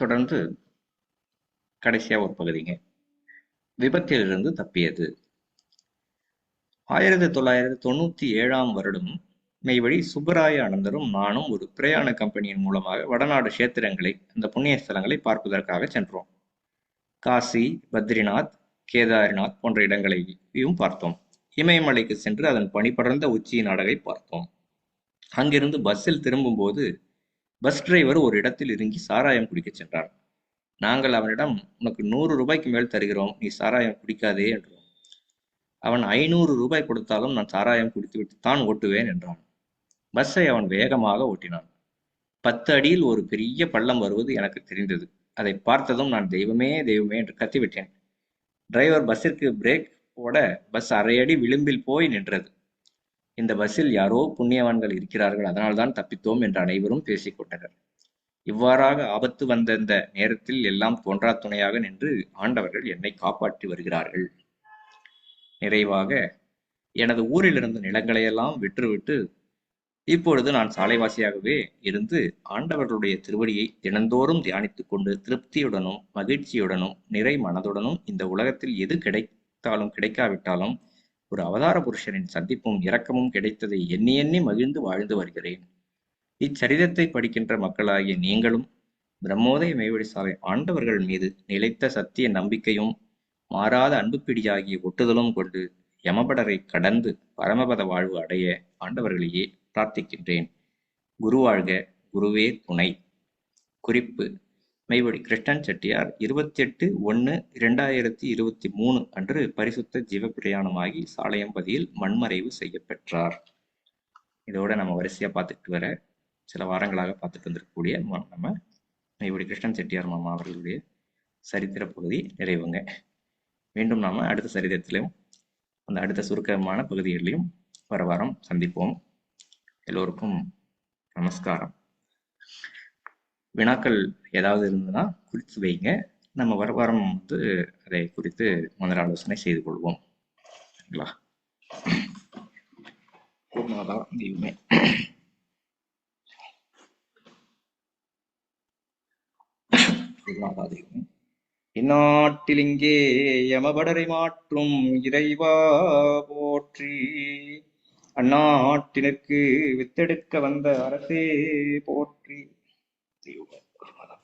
தொடர்ந்து கடைசியா ஒரு பகுதிங்க. விபத்திலிருந்து தப்பியது. ஆயிரத்தி தொள்ளாயிரத்தி தொண்ணூத்தி ஏழாம் வருடம் மெய்வழி சுப்பராய அனந்தரும் நானும் ஒரு பிரயாண கம்பெனியின் மூலமாக வடநாடு கஷேத்திரங்களை அந்த புண்ணிய ஸ்தலங்களை பார்ப்பதற்காக சென்றோம். காசி பத்ரிநாத் கேதார்நாத் போன்ற இடங்களையும் பார்த்தோம். இமயமலைக்கு சென்று அதன் பனிபடர்ந்த உச்சியின் அழகை பார்த்தோம். அங்கிருந்து பஸ்ஸில் திரும்பும்போது பஸ் டிரைவர் ஒரு இடத்தில் இறங்கி சாராயம் குடிக்கச் சென்றார் நாங்கள் அவனிடம் உனக்கு நூறு ரூபாய்க்கு மேல் தருகிறோம். நீ சாராயம் குடிக்காதே என்றோம் அவன் ஐநூறு ரூபாய் கொடுத்தாலும் நான் சாராயம் குடித்துவிட்டு தான் ஓட்டுவேன் என்றான். பஸ்ஸை அவன் வேகமாக ஓட்டினான். பத்து அடியில் ஒரு பெரிய பள்ளம் வருவது எனக்கு தெரிந்தது. அதை பார்த்ததும் நான் தெய்வமே தெய்வமே என்று கத்திவிட்டேன். டிரைவர் பஸ்ஸிற்கு பிரேக் போட பஸ் அரை அடி விளிம்பில் போய் நின்றது. இந்த பஸ்ஸில் யாரோ புண்ணியவான்கள் இருக்கிறார்கள். அதனால்தான் தப்பித்தோம் என்று அனைவரும் பேசிக் கொண்டனர். இவ்வாறாக ஆபத்து வந்த இந்த நேரத்தில் எல்லாம் தோன்றா துணையாக நின்று ஆண்டவர்கள் என்னை காப்பாற்றி வருகிறார்கள். நிறைவாக எனது ஊரிலிருந்து நிலங்களையெல்லாம் விற்றுவிட்டு இப்பொழுது நான் சாலைவாசியாகவே இருந்து ஆண்டவர்களுடைய திருவடியை தினந்தோறும் தியானித்துக் கொண்டு திருப்தியுடனும் மகிழ்ச்சியுடனும் நிறை மனதுடனும் இந்த உலகத்தில் எது கிடைத்தாலும் கிடைக்காவிட்டாலும் ஒரு அவதார புருஷரின் சந்திப்பும் இரக்கமும் கிடைத்ததை எண்ணி எண்ணி மகிழ்ந்து வாழ்ந்து வருகிறேன். இச்சரிதத்தை படிக்கின்ற மக்களாகிய நீங்களும் பிரம்மோதய மேவடி சாலை ஆண்டவர்கள் மீது நிலைத்த சத்திய நம்பிக்கையும் மாறாத அன்புப்பிடியாகிய ஒட்டுதலும் கொண்டு யமபடரை கடந்து பரமபத வாழ்வு அடைய ஆண்டவர்களையே பிரார்த்திக்கின்றேன். குருவாழ்க குருவே துணை. குறிப்பு மெய்வடி கிருஷ்ணன் செட்டியார் இருபத்தி எட்டு ஒன்று இரண்டாயிரத்தி இருபத்தி மூணு அன்று பரிசுத்த ஜீவப்பிரயாணமாகி சாலையம்பதியில் மண்மறைவு செய்யப்பெற்றார். இதோட நம்ம வரிசையா பார்த்துட்டு வர சில வாரங்களாக பார்த்துட்டு வந்திருக்கக்கூடிய நம்ம மெய்வடி கிருஷ்ணன் செட்டியார் மாமா அவர்களுடைய சரித்திர பகுதி நிறைவுங்க. மீண்டும் நாம அடுத்த சரித்திரத்திலும் அந்த அடுத்த சுருக்கமான பகுதிகளிலும் வர வாரம் சந்திப்போம். எல்லோருக்கும் நமஸ்காரம். வினாக்கள் ஏதாவது இருந்ததுன்னா குறித்து வைங்க. நம்ம வர வாரம் வந்து அதை குறித்து முதல் ஆலோசனை செய்து கொள்வோம். சரிங்களா? தெய்வமே குருநாதா தெய்வமே இங்கே யமபடரை மாற்றும் இறைவா போற்றி. அந்நாட்டினருக்கு வித்தெடுக்க வந்த அரசே போற்றி. தெய்வமே, குருநாதா.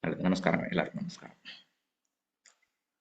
நல்லது, நமஸ்காரம் எல்லாருக்கும் நமஸ்காரம்